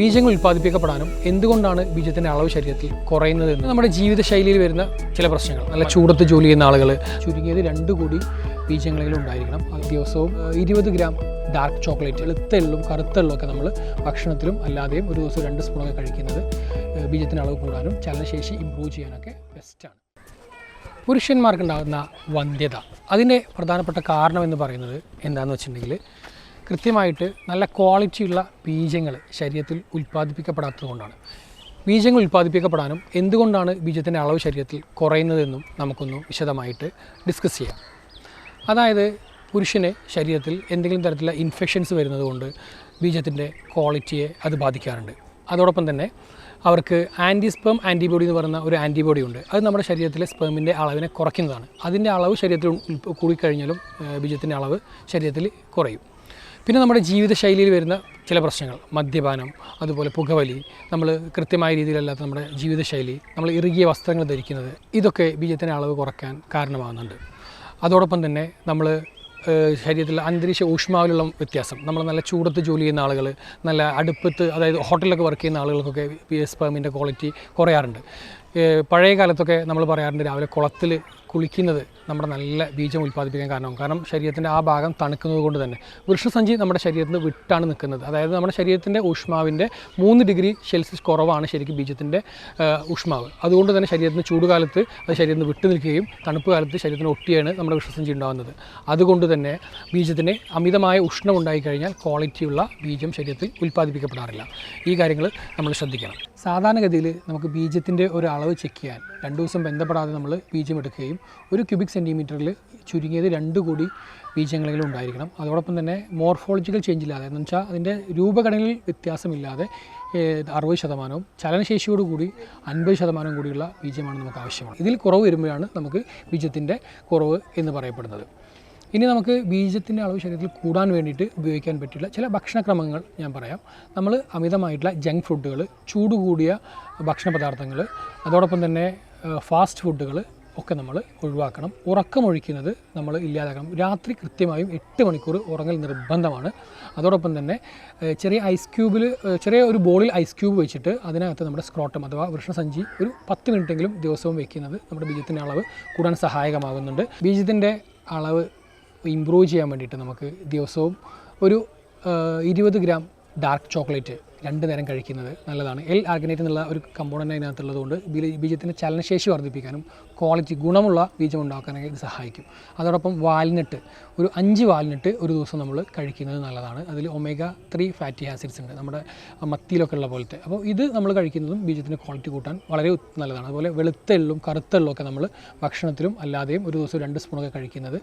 ബീജങ്ങൾ ഉൽപ്പാദിപ്പിക്കപ്പെടാനും എന്തുകൊണ്ടാണ് ബീജത്തിന്റെ അളവ് ശരീരത്തിൽ കുറയുന്നത് എന്ന് നമ്മുടെ ജീവിതശൈലിയിൽ വരുന്ന ചില പ്രശ്നങ്ങൾ. നല്ല ചൂടത്ത് ജോലി ചെയ്യുന്ന ആളുകൾ ചുരുങ്ങിയത് രണ്ട് കൂടി ബീജങ്ങളെങ്കിലും ഉണ്ടായിരിക്കണം. ദിവസവും ഇരുപത് ഗ്രാം ഡാർക്ക് ചോക്ലേറ്റ് വെളുത്ത എള്ളും കറുത്ത എള്ളും ഒക്കെ നമ്മൾ ഭക്ഷണത്തിലും അല്ലാതെയും ഒരു ദിവസം രണ്ട് സ്പൂണൊക്കെ കഴിക്കുന്നത് ബീജത്തിന്റെ അളവ് കൂടാനും ചലനശേഷി ഇമ്പ്രൂവ് ചെയ്യാനൊക്കെ ബെസ്റ്റാണ് പുരുഷന്മാർക്കുണ്ടാകുന്ന വന്ധ്യത. അതിന്റെ പ്രധാനപ്പെട്ട കാരണം എന്ന് പറയുന്നത് എന്താണെന്ന് വെച്ചിട്ടുണ്ടെങ്കിൽ കൃത്യമായിട്ട് നല്ല ക്വാളിറ്റിയുള്ള ബീജങ്ങൾ ശരീരത്തിൽ ഉൽപ്പാദിപ്പിക്കപ്പെടാത്തതുകൊണ്ടാണ്. ബീജങ്ങൾ ഉൽപ്പാദിപ്പിക്കപ്പെടാനും എന്തുകൊണ്ടാണ് ബീജത്തിന്റെ അളവ് ശരീരത്തിൽ കുറയുന്നതെന്നും നമുക്കൊന്ന് വിശദമായിട്ട് ഡിസ്കസ് ചെയ്യാം. അതായത് പുരുഷന് ശരീരത്തിൽ എന്തെങ്കിലും തരത്തിലുള്ള ഇൻഫെക്ഷൻസ് വരുന്നത് കൊണ്ട് ബീജത്തിന്റെ ക്വാളിറ്റിയെ അത് ബാധിക്കാറുണ്ട്. അതോടൊപ്പം തന്നെ അവർക്ക് ആന്റി സ്പേം ആന്റിബോഡി എന്ന് പറയുന്ന ഒരു ആന്റിബോഡി ഉണ്ട്. അത് നമ്മുടെ ശരീരത്തിലെ സ്പേമിന്റെ അളവിനെ കുറയ്ക്കുന്നതാണ്. അതിന്റെ അളവ് ശരീരത്തിൽ കൂടിക്കഴിഞ്ഞാലും ബീജത്തിന്റെ അളവ് ശരീരത്തിൽ കുറയും. പിന്നെ നമ്മുടെ ജീവിതശൈലിയിൽ വരുന്ന ചില പ്രശ്നങ്ങൾ. മദ്യപാനം അതുപോലെ പുകവലി നമ്മൾ കൃത്യമായ രീതിയിലല്ലാത്ത നമ്മുടെ ജീവിതശൈലി നമ്മൾ ഇറുകിയ വസ്ത്രങ്ങൾ ധരിക്കുന്നത് ഇതൊക്കെ ബീജത്തിന്റെ അളവ് കുറയ്ക്കാൻ കാരണമാകുന്നുണ്ട്. അതോടൊപ്പം തന്നെ നമ്മൾ ശരീരത്തിൽ അന്തരീക്ഷ ഊഷ്മാവിലുള്ള വ്യത്യാസം നമ്മൾ നല്ല ചൂടത്ത് ജോലി ചെയ്യുന്ന ആളുകൾ നല്ല അടുപ്പത്ത് അതായത് ഹോട്ടലിലൊക്കെ വർക്ക് ചെയ്യുന്ന ആളുകൾക്കൊക്കെ സ്പേമിന്റെ ക്വാളിറ്റി കുറയാറുണ്ട്. പഴയ കാലത്തൊക്കെ നമ്മൾ പറയാറുണ്ട് രാവിലെ കുളത്തിൽ കുളിക്കുന്നത് നമ്മുടെ നല്ല ബീജം ഉൽപ്പാദിപ്പിക്കാൻ കാരണം കാരണം ശരീരത്തിന്റെ ആ ഭാഗം തണുക്കുന്നത് കൊണ്ട് തന്നെ. വൃക്ഷസഞ്ചി നമ്മുടെ ശരീരത്തിൽ വിട്ടാണ് നിൽക്കുന്നത്. അതായത് നമ്മുടെ ശരീരത്തിന്റെ ഊഷ്മാവിന്റെ മൂന്ന് ഡിഗ്രി സെൽഷ്യസ് കുറവാണ് ശരിക്കും ബീജത്തിന്റെ ഊഷ്മാവ്. അതുകൊണ്ട് തന്നെ ശരീരത്തിന് ചൂടുകാലത്ത് അത് ശരീരത്തിന് വിട്ടു നിൽക്കുകയും തണുപ്പ് കാലത്ത് ശരീരത്തിന് ഒട്ടിയാണ് നമ്മുടെ വൃക്ഷസഞ്ചി ഉണ്ടാകുന്നത്. അതുകൊണ്ട് തന്നെ ബീജത്തിന് അമിതമായ ഉഷ്ണം ഉണ്ടായിക്കഴിഞ്ഞാൽ ക്വാളിറ്റിയുള്ള ബീജം ശരീരത്തിൽ ഉൽപ്പാദിപ്പിക്കപ്പെടാറില്ല. ഈ കാര്യങ്ങൾ നമ്മൾ ശ്രദ്ധിക്കണം. സാധാരണഗതിയിൽ നമുക്ക് ബീജത്തിന്റെ ഒരു അളവ് ചെക്ക് ചെയ്യാൻ രണ്ട് ദിവസം ബന്ധപ്പെടാതെ നമ്മൾ ബീജം എടുക്കുകയും ഒരു ക്യൂബിക് സെന്റിമീറ്ററിൽ ചുരുങ്ങിയത് രണ്ട് കോടി ബീജങ്ങളെങ്കിലും ഉണ്ടായിരിക്കണം. അതോടൊപ്പം തന്നെ മോർഫോളജിക്കൽ ചേഞ്ച് ഇല്ലാതെ എന്ന് വെച്ചാൽ അതിന്റെ രൂപഘടനയിൽ വ്യത്യാസമില്ലാതെ അറുപത് ശതമാനവും ചലനശേഷിയോട് കൂടി അൻപത് ശതമാനം കൂടിയുള്ള ബീജമാണ് നമുക്ക് ആവശ്യമാണ്. ഇതിൽ കുറവ് വരുമ്പോഴാണ് നമുക്ക് ബീജത്തിന്റെ കുറവ് എന്ന് പറയപ്പെടുന്നത്. ഇനി നമുക്ക് ബീജത്തിന്റെ അളവ് ശരീരത്തിൽ കൂടാൻ വേണ്ടിയിട്ട് ഉപയോഗിക്കാൻ പറ്റിയുള്ള ചില ഭക്ഷണക്രമങ്ങൾ ഞാൻ പറയാം. നമ്മൾ അമിതമായിട്ടുള്ള ജങ്ക് ഫുഡുകൾ ചൂട് കൂടിയ ഭക്ഷണ പദാർത്ഥങ്ങൾ അതോടൊപ്പം തന്നെ ഫാസ്റ്റ് ഫുഡുകൾ ഒക്കെ നമ്മൾ ഒഴിവാക്കണം. ഉറക്കമൊഴിക്കുന്നത് നമ്മൾ ഇല്ലാതാക്കണം. രാത്രി കൃത്യമായും എട്ട് മണിക്കൂർ ഉറങ്ങൽ നിർബന്ധമാണ്. അതോടൊപ്പം തന്നെ ചെറിയ ഐസ് ക്യൂബിൽ ചെറിയ ഒരു ബോളിൽ ഐസ് ക്യൂബ് വെച്ചിട്ട് അതിനകത്ത് നമ്മുടെ സ്ക്രോട്ടം അഥവാ വൃഷ്ണസഞ്ചി ഒരു പത്ത് മിനിറ്റെങ്കിലും ദിവസവും വെക്കുന്നത് നമ്മുടെ ബീജത്തിന്റെ അളവ് കൂടാൻ സഹായകമാകുന്നുണ്ട്. ബീജത്തിന്റെ അളവ് ഇമ്പ്രൂവ് ചെയ്യാൻ വേണ്ടിയിട്ട് നമുക്ക് ദിവസവും ഒരു ഇരുപത് ഗ്രാം ഡാർക്ക് ചോക്ലേറ്റ് രണ്ട് നേരം കഴിക്കുന്നത് നല്ലതാണ്. എൽ ആർഗനേറ്റ് എന്നുള്ള ഒരു കമ്പോണന്റ് അതിനകത്തുള്ളത് കൊണ്ട് ബീ- ബീജത്തിന്റെ ചലനശേഷി വർദ്ധിപ്പിക്കാനും ക്വാളിറ്റി ഗുണമുള്ള ബീജം ഉണ്ടാക്കാനൊക്കെ ഇത് സഹായിക്കും. അതോടൊപ്പം വാൽനട്ട് ഒരു അഞ്ച് വാൽനട്ട് ഒരു ദിവസം നമ്മൾ കഴിക്കുന്നത് നല്ലതാണ്. അതിൽ ഒമേഗ ത്രീ ഫാറ്റി ആസിഡ്സ് ഉണ്ട് നമ്മുടെ മത്തിയിലൊക്കെ ഉള്ള പോലത്തെ. അപ്പോൾ ഇത് നമ്മൾ കഴിക്കുന്നതും ബീജത്തിന്റെ ക്വാളിറ്റി കൂട്ടാൻ വളരെ നല്ലതാണ്. അതുപോലെ വെളുത്ത എള്ളും കറുത്ത ഒക്കെ നമ്മൾ ഭക്ഷണത്തിലും അല്ലാതെയും ഒരു ദിവസം രണ്ട് സ്പൂണൊക്കെ കഴിക്കുന്നത്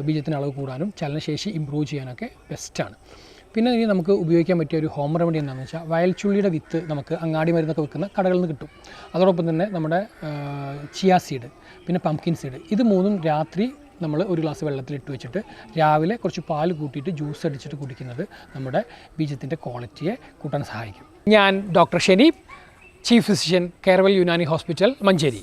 ബീജത്തിന്റെ അളവ് കൂടാനും ചലനശേഷി ഇമ്പ്രൂവ് ചെയ്യാനൊക്കെ ബെസ്റ്റാണ് പിന്നെ ഇനി നമുക്ക് ഉപയോഗിക്കാൻ പറ്റിയ ഒരു ഹോം റെമഡി എന്താണെന്ന് വെച്ചാൽ വയൽച്ചുള്ളിയുടെ വിത്ത് നമുക്ക് അങ്ങാടി മരുന്നൊക്കെ വിൽക്കുന്ന കടകളിൽ നിന്ന് കിട്ടും. അതോടൊപ്പം തന്നെ നമ്മുടെ ചിയാ സീഡ് പിന്നെ പംകിൻ സീഡ് ഇത് മൂന്നും രാത്രി നമ്മൾ ഒരു ഗ്ലാസ് വെള്ളത്തിൽ ഇട്ട് വെച്ചിട്ട് രാവിലെ കുറച്ച് പാൽ കൂട്ടിയിട്ട് ജ്യൂസ് അടിച്ചിട്ട് കുടിക്കുന്നത് നമ്മുടെ ബീജത്തിന്റെ ക്വാളിറ്റിയെ കൂട്ടാൻ സഹായിക്കും. ഞാൻ doctor Shenib chief physician Keraval Unani hospital Manjeri.